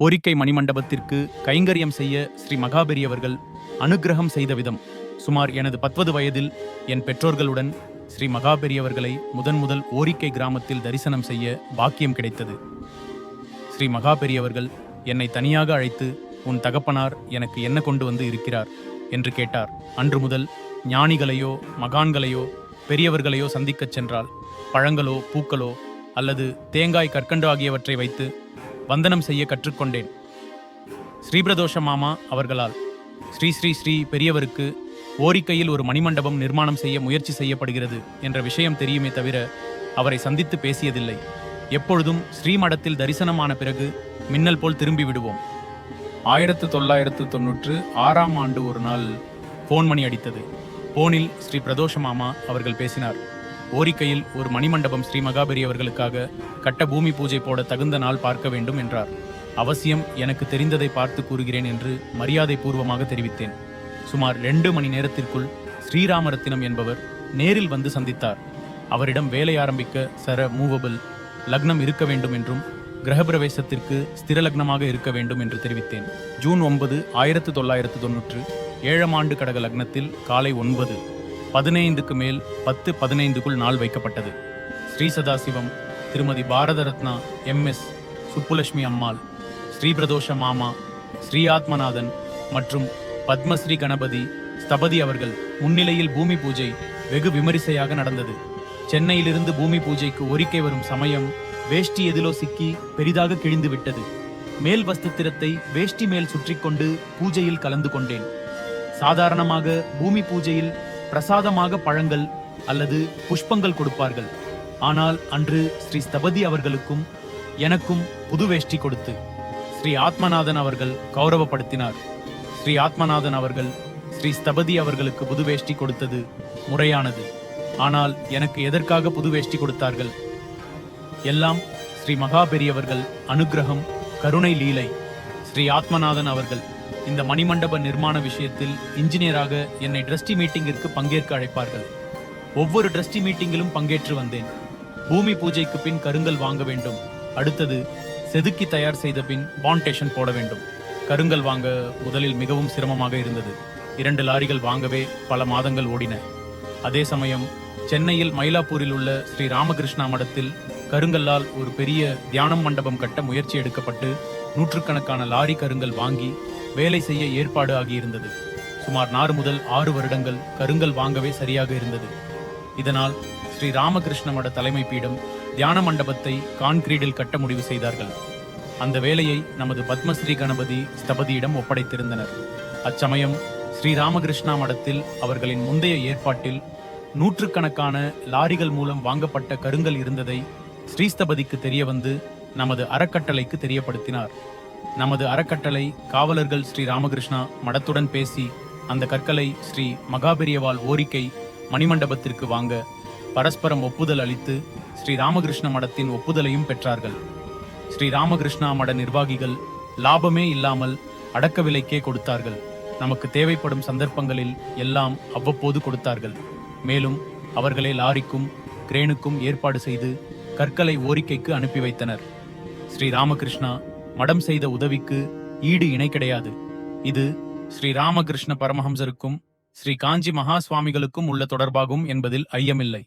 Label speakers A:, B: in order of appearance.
A: ஓரிக்கை மணிமண்டபத்திற்கு கைங்கரியம் செய்ய ஸ்ரீ மகாபெரியவர்கள் அனுக்கிரகம் செய்த விதம். சுமார் எனது பத்வது வயதில் என் பெற்றோர்களுடன் ஸ்ரீ மகாபெரியவர்களை முதன் முதல் ஓரிக்கை கிராமத்தில் தரிசனம் செய்ய பாக்கியம் கிடைத்தது. ஸ்ரீ மகாபெரியவர்கள் என்னை தனியாக அழைத்து உன் தகப்பனார் எனக்கு என்ன கொண்டு வந்து இருக்கிறார்? என்று கேட்டார். அன்று முதல் ஞானிகளையோ மகான்களையோ பெரியவர்களையோ சந்திக்கச் சென்றால் பழங்களோ பூக்களோ அல்லது தேங்காய் கற்கண்டு ஆகியவற்றை வைத்து வந்தனம் செய்ய கற்றுக்கொண்டேன். ஸ்ரீபிரதோஷ மாமா அவர்களால் ஸ்ரீ ஸ்ரீ ஸ்ரீ பெரியவருக்கு ஓரிக்கையில் ஒரு மணிமண்டபம் நிர்மாணம் செய்ய முயற்சி செய்யப்படுகிறது என்ற விஷயம் தெரியுமே தவிர அவரை சந்தித்து பேசியதில்லை. எப்பொழுதும் ஸ்ரீமடத்தில் தரிசனமான பிறகு மின்னல் போல் திரும்பி விடுவோம். ஆயிரத்து தொள்ளாயிரத்து தொன்னூற்று ஆறாம் ஆண்டு ஒரு நாள் ஃபோன் மணி அடித்தது. போனில் ஸ்ரீ பிரதோஷ மாமா அவர்கள் பேசினார். ஓரிக்கையில் ஒரு மணிமண்டபம் ஸ்ரீ மகாபெரி அவர்களுக்காக கட்ட பூமி பூஜை போட தகுந்த நாள் பார்க்க வேண்டும் என்றார். அவசியம் எனக்கு தெரிந்ததை பார்த்து கூறுகிறேன் என்று மரியாதை பூர்வமாக தெரிவித்தேன். சுமார் ரெண்டு மணி நேரத்திற்குள் ஸ்ரீராமரத்தினம் என்பவர் நேரில் வந்து சந்தித்தார். அவரிடம் வேலை ஆரம்பிக்க சர மூவபிள் லக்னம் இருக்க வேண்டும் என்றும் கிரகப்பிரவேசத்திற்கு ஸ்திர லக்னமாக இருக்க வேண்டும் என்று தெரிவித்தேன். ஜூன் ஒன்பது ஆயிரத்து தொள்ளாயிரத்து தொன்னூற்று ஏழாம் ஆண்டு கடக லக்னத்தில் காலை ஒன்பது. பதினைந்துக்கு மேல் பத்து பதினைந்துக்குள் நாள் வைக்கப்பட்டது. ஸ்ரீ சதாசிவம் திருமதி பாரத ரத்னா எம்எஸ் சுப்புலட்சுமி அம்மாள் ஸ்ரீபிரதோஷ மாமா ஸ்ரீ ஆத்மநாதன் மற்றும் பத்மஸ்ரீ கணபதி ஸ்தபதி அவர்கள் முன்னிலையில் பூமி பூஜை வெகு விமரிசையாக நடந்தது. சென்னையிலிருந்து பூமி பூஜைக்கு ஒரிக்கை வரும் சமயம் வேஷ்டி எதிலோ சிக்கி பெரிதாக கிழிந்து விட்டது. மேல் வஸ்திரத்தை வேஷ்டி மேல் சுற்றி கொண்டு பூஜையில் கலந்து கொண்டேன். சாதாரணமாக பூமி பூஜையில் பிரசாதமாக பழங்கள் அல்லது புஷ்பங்கள் கொடுப்பார்கள். ஆனால் அன்று ஸ்ரீ ஸ்தபதி அவர்களுக்கும் எனக்கும் புது வேஷ்டி கொடுத்து ஸ்ரீ ஆத்மநாதன் அவர்கள் கௌரவப்படுத்தினார். ஸ்ரீ ஆத்மநாதன் அவர்கள் ஸ்ரீ ஸ்தபதி அவர்களுக்கு புது வேஷ்டி கொடுத்தது முறையானது. ஆனால் எனக்கு எதற்காக புது வேஷ்டி கொடுத்தார்கள்? எல்லாம் ஸ்ரீ மகா பெரியவர்கள் அனுக்கிரகம் கருணை லீலை ஸ்ரீ ஆத்மநாதன் அவர்கள் இந்த மணிமண்டப நிர்மாண விஷயத்தில் இன்ஜினியராக என்னை ட்ரஸ்டி மீட்டிங்கிற்கு பங்கேற்க அழைப்பார்கள். ஒவ்வொரு ட்ரஸ்டி மீட்டிங்கிலும் பங்கேற்று வந்தேன். பூமி பூஜைக்கு பின் கருங்கல் வாங்க வேண்டும். அடுத்தது செதுக்கி தயார் செய்த பின் பாண்டேஷன் போட வேண்டும். கருங்கல் வாங்க முதலில் மிகவும் சிரமமாக இருந்தது. இரண்டு லாரிகள் வாங்கவே பல மாதங்கள் ஓடின. அதே சமயம் சென்னையில் மயிலாப்பூரில் உள்ள ஸ்ரீ ராமகிருஷ்ணா மடத்தில் கருங்கல்லால் ஒரு பெரிய தியானம் மண்டபம் கட்ட முயற்சி எடுக்கப்பட்டு நூற்றுக்கணக்கான லாரி கருங்கல் வாங்கி வேலை செய்ய ஏற்பாடு ஆகியிருந்தது. சுமார் நாறு முதல் ஆறு வருடங்கள் கருங்கல் வாங்கவே சரியாக இருந்தது. இதனால் ஸ்ரீ ராமகிருஷ்ண மட தலைமை பீடம் தியான மண்டபத்தை கான்கிரீட்டில் கட்ட முடிவு செய்தார்கள். அந்த வேலையை நமது பத்மஸ்ரீ கணபதி ஸ்தபதியிடம் ஒப்படைத்திருந்தனர். அச்சமயம் ஸ்ரீ ராமகிருஷ்ணா மடத்தில் அவர்களின் முந்தைய ஏற்பாட்டில் நூற்றுக்கணக்கான லாரிகள் மூலம் வாங்கப்பட்ட கருங்கல் இருந்ததை ஸ்ரீஸ்தபதிக்கு தெரிய வந்து நமது அறக்கட்டளைக்கு தெரியப்படுத்தினார். நமது அறக்கட்டளை காவலர்கள் ஸ்ரீ ராமகிருஷ்ணா மடத்துடன் பேசி அந்த கற்களை ஸ்ரீ மகாபெரியவால் ஓரிக்கை மணிமண்டபத்திற்கு வாங்க பரஸ்பரம் ஒப்புதல் அளித்து ஸ்ரீ ராமகிருஷ்ண மடத்தின் ஒப்புதலையும் பெற்றார்கள். ஸ்ரீ ராமகிருஷ்ணா மட நிர்வாகிகள் லாபமே இல்லாமல் அடக்க விலைக்கே கொடுத்தார்கள். நமக்கு தேவைப்படும் சந்தர்ப்பங்களில் எல்லாம் அவ்வப்போது கொடுத்தார்கள். மேலும் அவர்களே லாரிக்கும் கிரேனுக்கும் ஏற்பாடு செய்து கற்களை ஓரிக்கைக்கு அனுப்பி வைத்தனர். ஸ்ரீ ராமகிருஷ்ணா மடம் செய்த உதவிக்கு ஈடு இணை கிடையாது. இது ஸ்ரீ ராமகிருஷ்ண பரமஹம்சருக்கும் ஸ்ரீ காஞ்சி மகா சுவாமிகளுக்கும் உள்ள தொடர்பாகும் என்பதில் ஐயமில்லை.